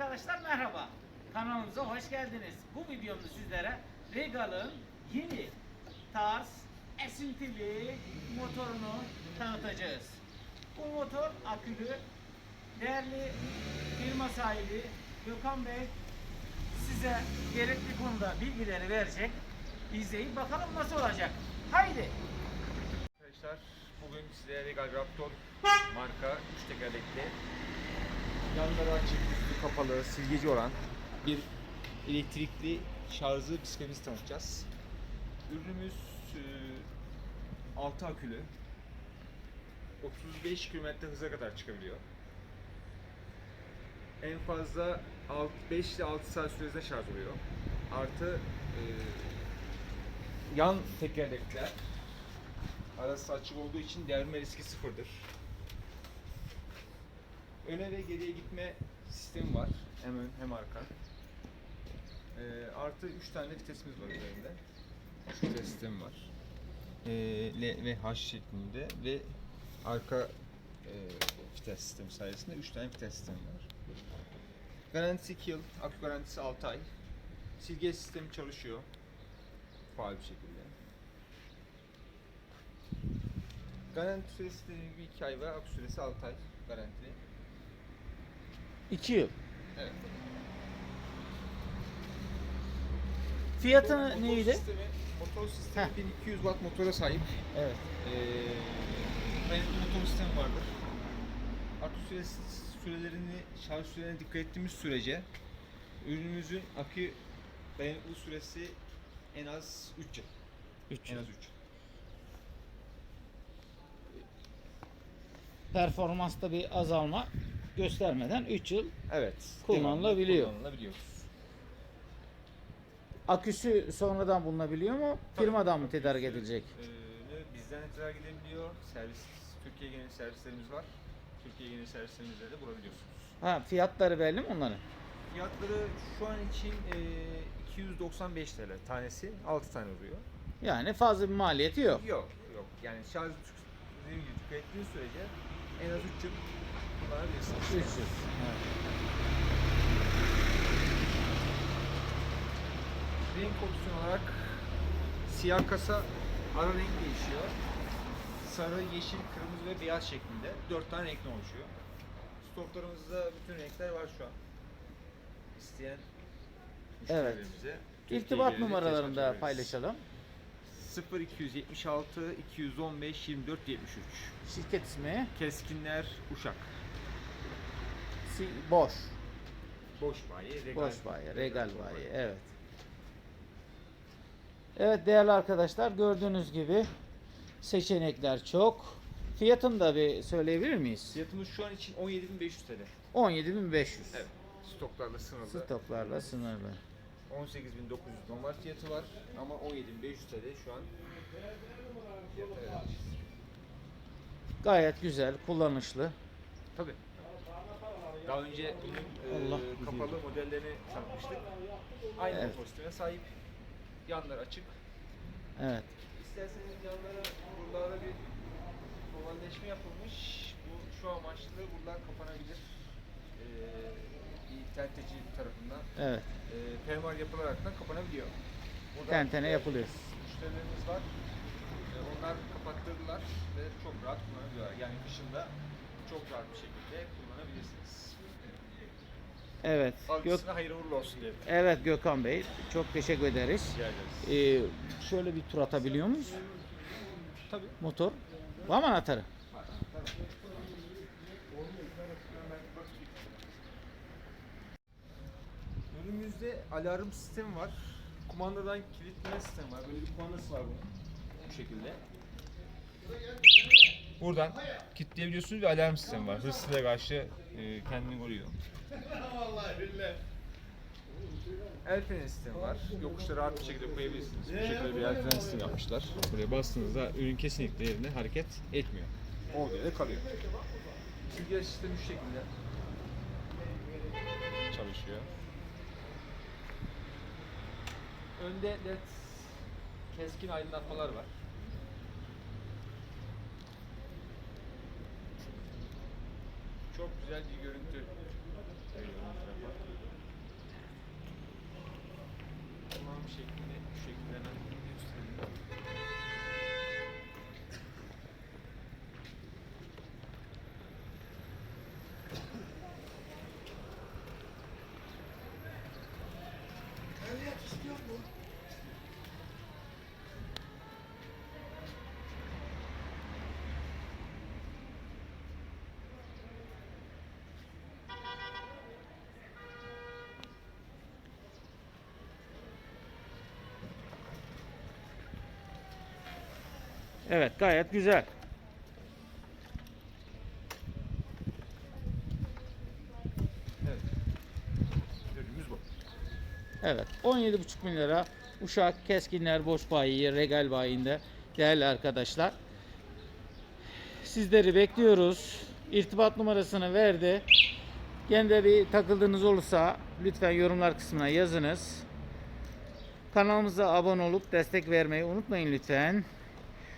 arkadaşlar merhaba. Kanalımıza hoş geldiniz. Bu videomda sizlere Regal'ın yeni tarz esintili motorunu tanıtacağız. Bu motor akülü. Değerli firma sahibi Gökhan Bey size gerekli konuda bilgileri verecek. İzleyip bakalım nasıl olacak. Haydi. Arkadaşlar bugün size Regal Raptor marka 3 tekerlekli yanları açık, üstü kapalı, silgeci olan bir elektrikli şarjlı bisikletimizi tanıtacağız. Ürünümüz e, 6 akülü 35 km hıza kadar çıkabiliyor. En fazla 6, 5 ile 6 saat süresinde şarj oluyor. Artı e, yan tekerlekler Arası açık olduğu için devirme riski sıfırdır. Öne ve geriye gitme sistemi var. Hem ön hem arka. Ee, artı 3 tane vitesimiz var üzerinde. 3 vites sistemi var. Ee, L ve H şeklinde ve arka e, vites sistemi sayesinde 3 tane vites sistemi var. Garantisi 2 yıl, akü garantisi 6 ay. Silge sistemi çalışıyor. Faal bir şekilde. Garanti süresi gibi 2 ay var, akü süresi 6 ay garantili. 2 yıl. Evet. Fiyatı Motor neydi? Sistemi, motor sistemi Heh. 1200 watt motora sahip. Evet. Ee, dayanıklı motor sistemi vardır. Akü süresi, sürelerini, şarj sürelerine dikkat ettiğimiz sürece ürünümüzün akü dayanıklı süresi en az 3 yıl. 3 En yıl. az 3 Performansta bir azalma göstermeden 3 yıl Evet. Kullanılabiliyor. Aküsü sonradan bulunabiliyor mu? Tabii. Firmadan mı tedarik edilecek? Ee, bizden de tedarik edebiliyor. Servis, Türkiye genel servislerimiz var. Türkiye genel servislerimizde de bulabiliyorsunuz. Ha fiyatları belli mi onların? Fiyatları şu an için e, 295 TL tanesi. 6 tane oluyor. Yani fazla bir maliyeti yok. Yok, yok. Yani şarj dediğim gibi dikkat ettiğiniz sürece en az 3 yıl kullanabilirsiniz. 3 yıl. Evet. Renk opsiyon olarak siyah kasa ara renk değişiyor. Sarı, yeşil, kırmızı ve beyaz şeklinde 4 tane renkten oluşuyor. Stoklarımızda bütün renkler var şu an. İsteyen Evet. İrtibat Türkiye numaralarını genelinde da test paylaşalım. 0276 215 24 73 Şirket ismi Keskinler Uşak Si- Boş. Boş bayi Regal Boş bayi, Regal bayi. Evet. Evet değerli arkadaşlar gördüğünüz gibi seçenekler çok. Fiyatını da bir söyleyebilir miyiz? Fiyatımız şu an için 17.500 TL 17.500. Evet Stoklarla sınırlı Stoklarla sınırlı. 18.900 normal fiyatı var ama 17.500 TL şu an fiyatı. Gayet güzel, kullanışlı. Tabii. Daha önce e, Allah kapalı modellerini tanıtmıştık. Aynı Evet. sistemine sahip. Yanlar açık. Evet. İsterseniz yanlara buralarda bir ovalleşme yapılmış. Bu şu amaçlı buralar kapanabilir. Ee, bir tenteci tarafından Evet. e, permal yapılarak da kapanabiliyor. Burada Tentene yapılıyor. müşterilerimiz var. E, onlar kapattırdılar ve çok rahat kullanabiliyorlar. Yani kışında çok rahat bir şekilde kullanabilirsiniz. Evet. Gök hayırlı uğurlu olsun diyelim. Evet Gökhan Bey, çok teşekkür ederiz. Rica ederiz. Ee, şöyle bir tur atabiliyor muyuz? Tabii. Motor. Var mı anahtarı? Önümüzde alarm sistemi var. Kumandadan kilitleme sistemi var. Böyle bir kumandası var bunun. Bu şekilde. Buradan kilitleyebiliyorsunuz ve alarm sistemi var. Hırsıza karşı e, kendini koruyor. El freni sistemi var. Yokuşta rahat bir şekilde koyabilirsiniz. Bu şekilde bir el freni sistemi yapmışlar. Buraya bastığınızda ürün kesinlikle yerinde hareket etmiyor. Orada da kalıyor. Süzgeç sistemi şu şekilde çalışıyor. Önde led keskin aydınlatmalar var. Çok güzel bir görüntü. Tamam şeklini şu şekilde Evet gayet güzel. Evet. Bu. Evet 17,5 bin lira Uşak Keskinler Boş Bayi Regal Bayi'nde değerli arkadaşlar. Sizleri bekliyoruz. İrtibat numarasını verdi. Gene bir takıldığınız olursa lütfen yorumlar kısmına yazınız. Kanalımıza abone olup destek vermeyi unutmayın lütfen.